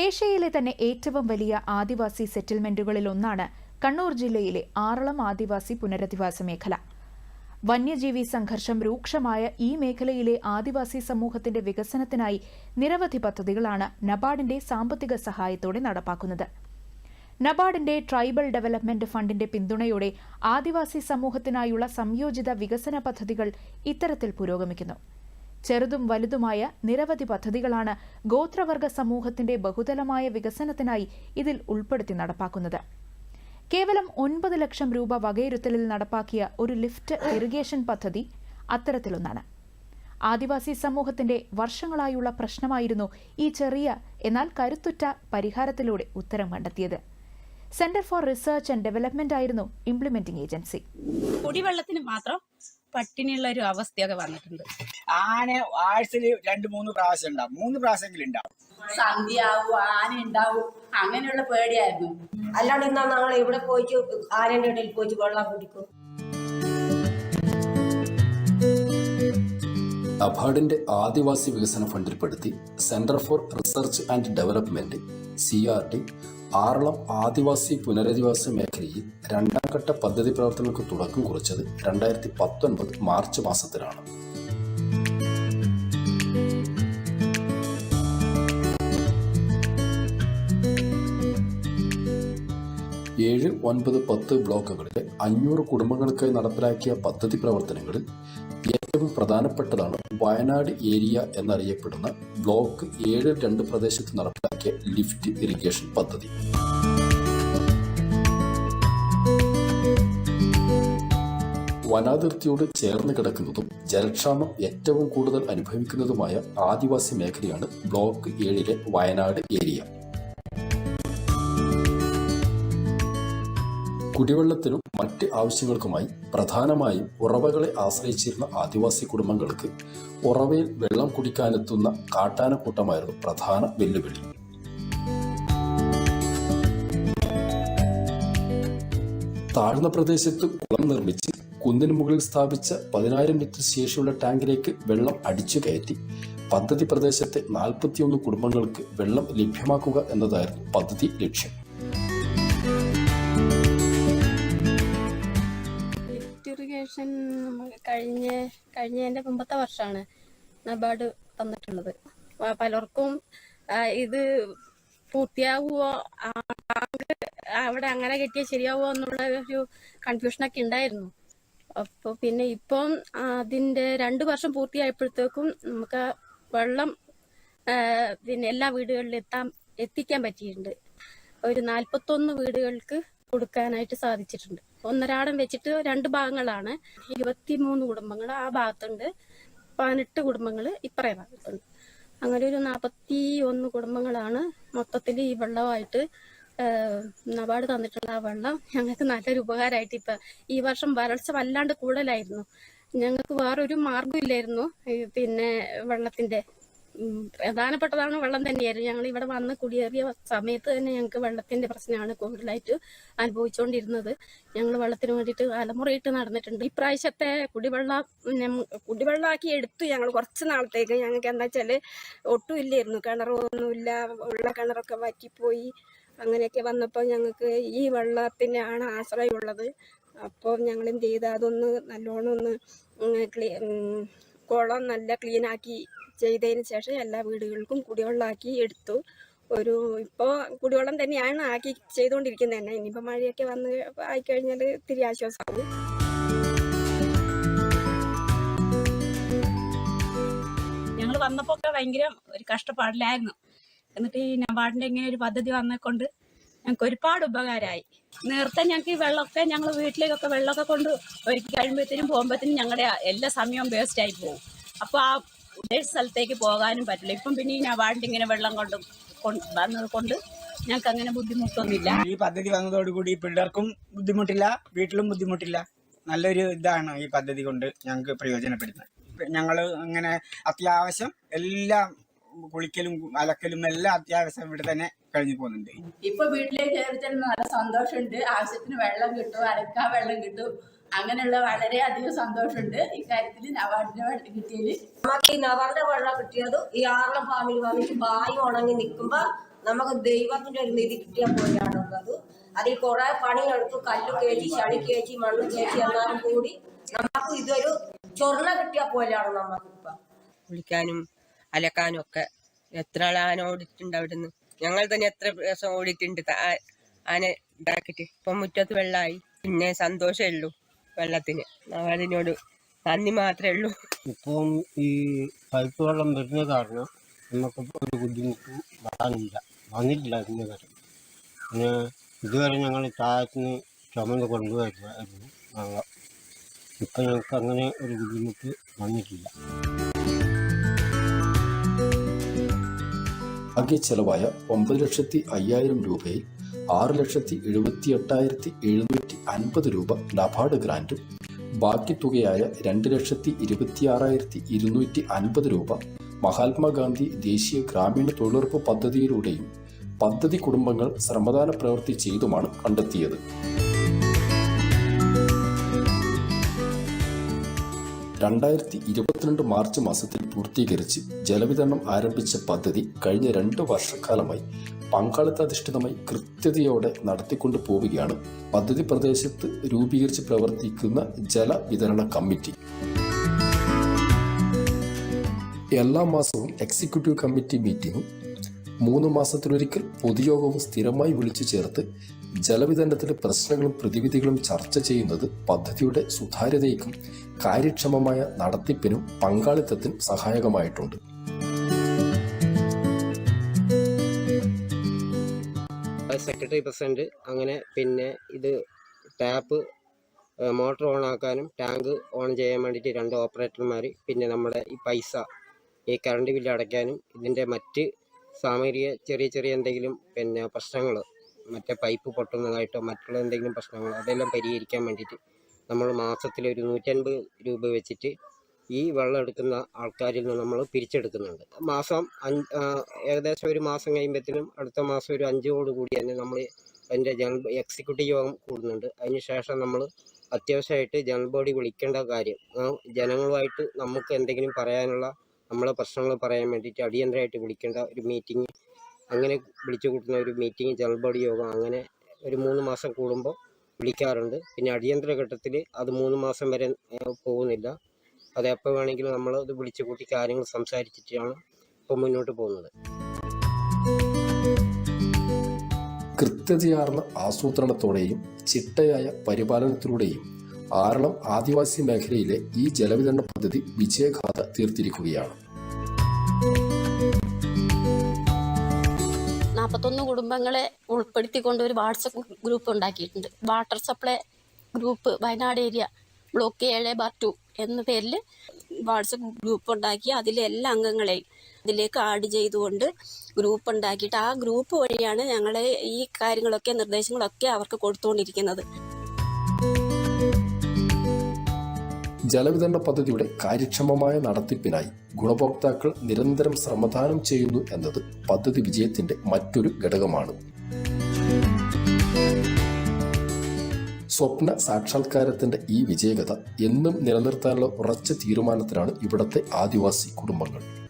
ഏഷ്യയിലെ തന്നെ ഏറ്റവും വലിയ ആദിവാസി സെറ്റിൽമെന്റുകളിൽ ഒന്നാണ് കണ്ണൂർ ജില്ലയിലെ ആറളം ആദിവാസി പുനരധിവാസ മേഖല. വന്യജീവി സംഘർഷം രൂക്ഷമായ ഈ മേഖലയിലെ ആദിവാസി സമൂഹത്തിന്റെ വികസനത്തിനായി നിരവധി പദ്ധതികളാണ് നബാർഡിന്റെ സാമ്പത്തിക സഹായത്തോടെ നടപ്പാക്കുന്നത്. നബാർഡിന്റെ ട്രൈബൽ ഡെവലപ്മെന്റ് ഫണ്ടിന്റെ പിന്തുണയോടെ ആദിവാസി സമൂഹത്തിനായുള്ള സംയോജിത വികസന പദ്ധതികൾ ഇത്തരത്തിൽ പുരോഗമിക്കുന്നു. ചെറുതും വലുതുമായ നിരവധി പദ്ധതികളാണ് ഗോത്രവർഗ സമൂഹത്തിന്റെ ബഹുതലമായ വികസനത്തിനായി ഇതിൽ ഉൾപ്പെടുത്തി നടപ്പാക്കുന്നത്. കേവലം ഒൻപത് ലക്ഷം രൂപ വകയിരുത്തലിൽ നടപ്പാക്കിയ ഒരു ലിഫ്റ്റ് ഇറിഗേഷൻ പദ്ധതി അത്തരത്തിലൊന്നാണ്. ആദിവാസി സമൂഹത്തിന്റെ വർഷങ്ങളായുള്ള പ്രശ്നമായിരുന്നു ഈ ചെറിയ എന്നാൽ കരുത്തുറ്റ പരിഹാരത്തിലൂടെ ഉത്തരം കണ്ടെത്തിയത്. Centre for research and development ആയിരുന്നു ഇംപ്ലിമെന്റിംഗ് ഏജൻസി. കുടിവെള്ളത്തിന് മാത്രം പട്ടിണിയുള്ള ഒരു അവസ്ഥയൊക്കെ വന്നിട്ടുണ്ട്. ആന ആഴ്ചയിൽ രണ്ട് മൂന്ന് പ്രാവശ്യം ഉണ്ടാവും. മൂന്ന് പ്രാവശ്യമെങ്കിലും ഉണ്ടാവും. സന്ധ്യയാവും ആന ഉണ്ടാവും. അങ്ങനെയുള്ള പേടിയായിരുന്നു. അല്ലാണ്ട് ഇന്നാ ഞങ്ങൾ ഇവിടെ പോയിട്ട് ആനന്റെ ഇടയിൽ പോയിട്ട് വെള്ളം കുടിക്കും. നബാർഡിന്റെ ആദിവാസി വികസന ഫണ്ടിൽപ്പെടുത്തി centre for research and development C R D Aralam ആദിവാസി പുനരധിവാസ മേഖലയിൽ രണ്ടാം ഘട്ട പദ്ധതി പ്രവർത്തനങ്ങൾക്ക് തുടക്കം കുറിച്ചത് രണ്ടായിരത്തി പത്തൊൻപത് മാർച്ച് മാസത്തിലാണ്. ഏഴ് ഒൻപത് പത്ത് ബ്ലോക്കുകളിൽ അഞ്ഞൂറ് കുടുംബങ്ങൾക്കായി നടപ്പിലാക്കിയ പദ്ധതി പ്രവർത്തനങ്ങളിൽ ഏറ്റവും പ്രധാനപ്പെട്ടതാണ് വയനാട് ഏരിയ എന്നറിയപ്പെടുന്ന ബ്ലോക്ക് ഏഴ് രണ്ട് പ്രദേശത്ത് നടപ്പിലാക്കിയ ലിഫ്റ്റ് ഇറിഗേഷൻ പദ്ധതി. വനാതിർത്തിയോട് ചേർന്ന് കിടക്കുന്നതും ജലക്ഷാമം ഏറ്റവും കൂടുതൽ അനുഭവിക്കുന്നതുമായ ആദിവാസി മേഖലയാണ് ബ്ലോക്ക് ഏഴിലെ വയനാട് ഏരിയ. കുടിവെള്ളത്തിനും മറ്റ് ആവശ്യങ്ങൾക്കുമായി പ്രധാനമായും ഉറവകളെ ആശ്രയിച്ചിരുന്ന ആദിവാസി കുടുംബങ്ങൾക്ക് ഉറവയിൽ വെള്ളം കുടിക്കാനെത്തുന്ന കാട്ടാനക്കൂട്ടമായിരുന്നു പ്രധാന വെല്ലുവിളി. താഴ്ന്ന പ്രദേശത്ത് കുളം നിർമ്മിച്ച് കുന്നിന് മുകളിൽ സ്ഥാപിച്ച പതിനായിരം ലിറ്റർ ശേഷിയുള്ള ടാങ്കിലേക്ക് വെള്ളം അടിച്ചു കയറ്റി പദ്ധതി പ്രദേശത്തെ നാൽപ്പത്തിയൊന്ന് കുടുംബങ്ങൾക്ക് വെള്ളം ലഭ്യമാക്കുക എന്നതായിരുന്നു പദ്ധതി ലക്ഷ്യം. ലിഫ്റ്റ് നമുക്ക് കഴിഞ്ഞ കഴിഞ്ഞതിന്റെ മുമ്പത്തെ വർഷമാണ് നബാർഡ് തന്നിട്ടുള്ളത്. പലർക്കും ഇത് പൂർത്തിയാവുമോ അവിടെ അങ്ങനെ കിട്ടിയാൽ ശരിയാവുമോ എന്നുള്ള ഒരു കൺഫ്യൂഷനൊക്കെ ഉണ്ടായിരുന്നു. അപ്പോൾ പിന്നെ ഇപ്പം അതിന്റെ രണ്ട് വർഷം പൂർത്തിയായപ്പോഴത്തേക്കും നമുക്ക് വെള്ളം പിന്നെ എല്ലാ വീടുകളിലും എത്താൻ എത്തിക്കാൻ പറ്റിയിട്ടുണ്ട്. ഒരു നാൽപ്പത്തൊന്ന് വീടുകൾക്ക് കൊടുക്കാനായിട്ട് സാധിച്ചിട്ടുണ്ട്. ഒന്നരാടം വെച്ചിട്ട് രണ്ട് ഭാഗങ്ങളാണ്. ഇരുപത്തിമൂന്ന് കുടുംബങ്ങൾ ആ ഭാഗത്തുണ്ട്. പതിനെട്ട് കുടുംബങ്ങൾ ഇപ്പറേ ഭാഗത്തുണ്ട്. അങ്ങനെ ഒരു നാൽപ്പത്തി ഒന്ന് കുടുംബങ്ങളാണ് മൊത്തത്തിൽ ഈ വെള്ളമായിട്ട് നബാർഡ് തന്നിട്ടുള്ള ആ വെള്ളം ഞങ്ങൾക്ക് നല്ലൊരു ഉപകാരമായിട്ട് ഇപ്പം ഈ വർഷം വരൾച്ച വല്ലാണ്ട് കൂടുതലായിരുന്നു. ഞങ്ങൾക്ക് വേറൊരു മാർഗം ഇല്ലായിരുന്നു പിന്നെ വെള്ളത്തിന്റെ പ്രധാനപ്പെട്ടതാണ് വെള്ളം തന്നെയായിരുന്നു. ഞങ്ങൾ ഇവിടെ വന്ന് കുടിയേറിയ സമയത്ത് തന്നെ ഞങ്ങൾക്ക് വെള്ളത്തിന്റെ പ്രശ്നമാണ് കൂടുതലായിട്ട് അനുഭവിച്ചുകൊണ്ടിരുന്നത് ഞങ്ങൾ വെള്ളത്തിന് വേണ്ടിയിട്ട് അലമുറയിട്ട് നടന്നിട്ടുണ്ട്. ഇപ്രാവശ്യത്തെ കുടിവെള്ളം കുടിവെള്ളമാക്കി എടുത്തു ഞങ്ങൾ കുറച്ച് നാളത്തേക്ക് ഞങ്ങൾക്ക് എന്താ വെച്ചാൽ ഒട്ടും ഇല്ലായിരുന്നു. കിണറൊന്നുമില്ല ഉള്ള കിണറൊക്കെ വറ്റിപ്പോയി. അങ്ങനെയൊക്കെ വന്നപ്പോൾ ഞങ്ങൾക്ക് ഈ വെള്ളത്തിനാണ് ആശ്രയമുള്ളത്. അപ്പോൾ ഞങ്ങൾ എന്ത് ചെയ്ത്? അതൊന്ന് നല്ലോണം ഒന്ന് ക്ലീ കുളം നല്ല ക്ലീനാക്കി ചെയ്തതിന് ശേഷം എല്ലാ വീടുകൾക്കും കുടിവെള്ളമാക്കി എടുത്തു. ഒരു ഇപ്പോൾ കുടിവെള്ളം തന്നെയാണ് ആക്കി ചെയ്തുകൊണ്ടിരിക്കുന്നത്. തന്നെ ഇനിയിപ്പോൾ മഴയൊക്കെ വന്ന് ആയിക്കഴിഞ്ഞാൽ ഇത്തിരി ആശ്വാസമാവും ഞങ്ങൾ വന്നപ്പോൾ ഒക്കെ ഭയങ്കര ഒരു കഷ്ടപ്പാടിലായിരുന്നു. എന്നിട്ട് ഈ നബാർഡിന്റെ ഇങ്ങനെ ഒരു പദ്ധതി വന്നെക്കൊണ്ട് ഞങ്ങൾക്ക് ഒരുപാട് ഉപകാരമായി. നേരത്തെ ഞങ്ങൾക്ക് ഈ വെള്ളമൊക്കെ ഞങ്ങൾ വീട്ടിലേക്കൊക്കെ വെള്ളമൊക്കെ കൊണ്ട് ഒരുക്കി കഴിയുമ്പോഴത്തേനും പോകുമ്പോഴത്തേനും ഞങ്ങളുടെ എല്ലാ സമയവും വേസ്റ്റ് ആയി പോകും. അപ്പോൾ ആ ഉദ്ദേശ സ്ഥലത്തേക്ക് പോകാനും പറ്റില്ല. ഇപ്പം പിന്നെ ഞാൻ വാണ്ടി ഇങ്ങനെ വെള്ളം കൊണ്ട് വന്നത് കൊണ്ട് ഞങ്ങൾക്ക് അങ്ങനെ ബുദ്ധിമുട്ടൊന്നുമില്ല. ഈ പദ്ധതി വന്നതോടുകൂടി പിള്ളേർക്കും ബുദ്ധിമുട്ടില്ല വീട്ടിലും ബുദ്ധിമുട്ടില്ല. നല്ലൊരു ഇതാണ് ഈ പദ്ധതി കൊണ്ട് ഞങ്ങൾക്ക് പ്രയോജനപ്പെടുന്നത്. ഞങ്ങൾ അങ്ങനെ അത്യാവശ്യം എല്ലാം കുളിക്കലും അലക്കലും എല്ലാം അത്യാവശ്യം ഇവിടെ തന്നെ കഴിഞ്ഞു പോകുന്നുണ്ട്. ഇപ്പൊ വീട്ടിലേക്ക് കയറിച്ചാൽ നല്ല സന്തോഷമുണ്ട്. ആവശ്യത്തിന് വെള്ളം കിട്ടും അലക്കാൻ വെള്ളം കിട്ടും. അങ്ങനെയുള്ള വളരെ അധികം സന്തോഷമുണ്ട് ഇക്കാര്യത്തിൽ നവാർഡിന്റെ വെള്ളം കിട്ടിയതിൽ നമുക്ക് ഈ നവാർഡിന്റെ വെള്ളം കിട്ടിയത് ഈ ആറളം ഫാമിൽ വന്നിട്ട് ബായി ഉണങ്ങി നിൽക്കുമ്പോ നമുക്ക് ദൈവത്തിന്റെ ഒരു നിധി കിട്ടിയ പോലെയാണ് അത് അതിൽ കുറെ പണിയെടുത്തു കല്ല് കയറ്റി ചളി കയറ്റി മണ്ണ് കയറ്റി എന്നാലും കൂടി നമുക്ക് ഇതൊരു ചൊർണ കിട്ടിയ പോലെയാണ് നമുക്കിപ്പോ കുളിക്കാനും അലക്കാനും ഒക്കെ എത്ര ആൾ ആന ഓടിയിട്ടുണ്ട് അവിടുന്ന്? ഞങ്ങൾ തന്നെ എത്ര ദിവസം ഓടിയിട്ടുണ്ട്? ആന ഇതാക്കിയിട്ട്. ഇപ്പം മുറ്റത്ത് വെള്ളമായി പിന്നെ സന്തോഷമേ ഉള്ളൂ വെള്ളത്തിന്. അതിനോട് നന്ദി മാത്രമേ ഉള്ളൂ. ഇപ്പം ഈ പൈപ്പ് വെള്ളം വരുന്ന കാരണം നമുക്ക് ഒരു ബുദ്ധിമുട്ടും വരാനില്ല. വന്നിട്ടില്ല ഇന്ന് വരെ പിന്നെ ഇതുവരെ ഞങ്ങൾ താഴത്തിന് ചുമന്ന് കൊണ്ടുവരുമായിരുന്നു വെള്ളം. ഇപ്പം ഞങ്ങൾക്ക് അങ്ങനെ ഒരു ബുദ്ധിമുട്ട് വന്നിട്ടില്ല. ആകെ ചെലവായ ഒമ്പത് ലക്ഷത്തി അയ്യായിരം രൂപയിൽ ആറ് ലക്ഷത്തി എഴുപത്തി എട്ടായിരത്തി എഴുന്നൂറ്റി അൻപത് രൂപ നബാർഡ് ഗ്രാന്റും ബാക്കി തുകയായ രണ്ട് ലക്ഷത്തി ഇരുപത്തിയാറായിരത്തി ഇരുന്നൂറ്റി അൻപത് രൂപ മഹാത്മാഗാന്ധി ദേശീയ ഗ്രാമീണ തൊഴിലുറപ്പ് പദ്ധതിയിലൂടെയും പദ്ധതി കുടുംബങ്ങൾ ശ്രമദാന പ്രവൃത്തി ചെയ്തുമാണ് കണ്ടെത്തിയത്. രണ്ടായിരത്തി ഇരുപത്തിരണ്ട് മാർച്ച് മാസത്തിൽ പൂർത്തീകരിച്ച് ജലവിതരണം ആരംഭിച്ച പദ്ധതി കഴിഞ്ഞ രണ്ട് വർഷക്കാലമായി പങ്കാളിത്താധിഷ്ഠിതമായി കൃത്യതയോടെ നടത്തിക്കൊണ്ടു പോവുകയാണ്. പദ്ധതി പ്രദേശത്ത് രൂപീകരിച്ച് പ്രവർത്തിക്കുന്ന ജലവിതരണ കമ്മിറ്റി. എല്ലാ മാസവും എക്സിക്യൂട്ടീവ് കമ്മിറ്റി മീറ്റിംഗും മൂന്ന് മാസത്തിലൊരിക്കൽ പൊതുയോഗവും സ്ഥിരമായി വിളിച്ചു ചേർത്ത് ജലവിതരണത്തിലെ പ്രശ്നങ്ങളും പ്രതിവിധികളും ചർച്ച ചെയ്യുന്നത് പദ്ധതിയുടെ സുതാര്യതയ്ക്കും കാര്യക്ഷമമായ നടത്തിപ്പിനും പങ്കാളിത്തത്തിനും സഹായകമായിട്ടുണ്ട്. സെക്രട്ടറി പ്രസിഡന്റ് അങ്ങനെ പിന്നെ ഇത് ടാപ്പ് മോട്ടോർ ഓൺ ആക്കാനും ടാങ്ക് ഓൺ ചെയ്യാൻ വേണ്ടിയിട്ട് രണ്ട് ഓപ്പറേറ്റർമാർ പിന്നെ നമ്മുടെ ഈ പൈസ ഈ കറണ്ട് ബില്ല് അടയ്ക്കാനും ഇതിന്റെ മറ്റ് സാമഗ്രിക ചെറിയ ചെറിയ എന്തെങ്കിലും പിന്നെ പ്രശ്നങ്ങൾ മറ്റേ പൈപ്പ് പൊട്ടുന്നതായിട്ടോ മറ്റുള്ള എന്തെങ്കിലും പ്രശ്നങ്ങൾ അതെല്ലാം പരിഹരിക്കാൻ വേണ്ടിയിട്ട് നമ്മൾ മാസത്തിൽ ഒരു നൂറ്റൻപത് രൂപ വെച്ചിട്ട് ഈ വെള്ളം എടുക്കുന്ന ആൾക്കാരിൽ നിന്ന് നമ്മൾ പിരിച്ചെടുക്കുന്നുണ്ട്. മാസം അഞ്ച് ഏകദേശം ഒരു മാസം കഴിയുമ്പോഴത്തേനും അടുത്ത മാസം ഒരു അഞ്ചോട് കൂടി തന്നെ നമ്മൾ അതിന്റെ ജനറൽ എക്സിക്യൂട്ടീവ് യോഗം കൂടുന്നുണ്ട്. അതിന് ശേഷം നമ്മൾ അത്യാവശ്യമായിട്ട് ജനറൽ ബോഡി വിളിക്കേണ്ട കാര്യം ജനങ്ങളുമായിട്ട് നമുക്ക് എന്തെങ്കിലും പറയാനുള്ള നമ്മളെ പ്രശ്നങ്ങൾ പറയാൻ വേണ്ടിയിട്ട് അടിയന്തരമായിട്ട് വിളിക്കേണ്ട ഒരു മീറ്റിംഗ് അങ്ങനെ വിളിച്ചു കൂട്ടുന്ന ഒരു മീറ്റിംഗ് ജനറൽ ബോഡി യോഗം അങ്ങനെ ഒരു മൂന്ന് മാസം കൂടുമ്പോൾ വിളിക്കാറുണ്ട്. പിന്നെ അടിയന്തര ഘട്ടത്തിൽ അത് മൂന്ന് മാസം വരെ പോകുന്നില്ല. അത് എപ്പോൾ വേണമെങ്കിലും നമ്മൾ അത് വിളിച്ചു കൂട്ടി കാര്യങ്ങൾ സംസാരിച്ചിട്ടാണ് ഇപ്പോൾ മുന്നോട്ട് പോകുന്നത്. കൃത്യതയാർന്ന ആസൂത്രണത്തോടെയും ചിട്ടയായ പരിപാലനത്തിലൂടെയും ആറളം ആദിവാസി മേഖലയിലെ ഈ ജലവിതരണ പദ്ധതി വിജയഗാഥ തീർത്തിരിക്കുകയാണ്. നാൽപ്പത്തൊന്ന് കുടുംബങ്ങളെ ഉൾപ്പെടുത്തിക്കൊണ്ട് ഒരു വാട്സപ്പ് ഗ്രൂപ്പ് ഉണ്ടാക്കിയിട്ടുണ്ട്. Water supply group Wayanad area block ഏഴ് ബാർ ടു എന്ന പേരിൽ വാട്സപ്പ് ഗ്രൂപ്പ് ഉണ്ടാക്കി അതിലെ എല്ലാ അംഗങ്ങളെയും ഇതിലേക്ക് ആഡ് ചെയ്തുകൊണ്ട് ഗ്രൂപ്പ് ഉണ്ടാക്കിയിട്ട് ആ ഗ്രൂപ്പ് വഴിയാണ് ഞങ്ങളെ ഈ കാര്യങ്ങളൊക്കെ നിർദ്ദേശങ്ങളൊക്കെ അവർക്ക് കൊടുത്തുകൊണ്ടിരിക്കുന്നത്. ജലവിതരണ പദ്ധതിയുടെ കാര്യക്ഷമമായ നടത്തിപ്പിനായി ഗുണഭോക്താക്കൾ നിരന്തരം ശ്രമദാനം ചെയ്യുന്നു എന്നത് പദ്ധതി വിജയത്തിന്റെ മറ്റൊരു ഘടകമാണ്. സ്വപ്ന സാക്ഷാത്കാരത്തിന്റെ ഈ വിജയകഥ എന്നും നിലനിർത്താനുള്ള ഉറച്ച തീരുമാനത്തിലാണ് ഇവിടത്തെ ആദിവാസി കുടുംബങ്ങൾ.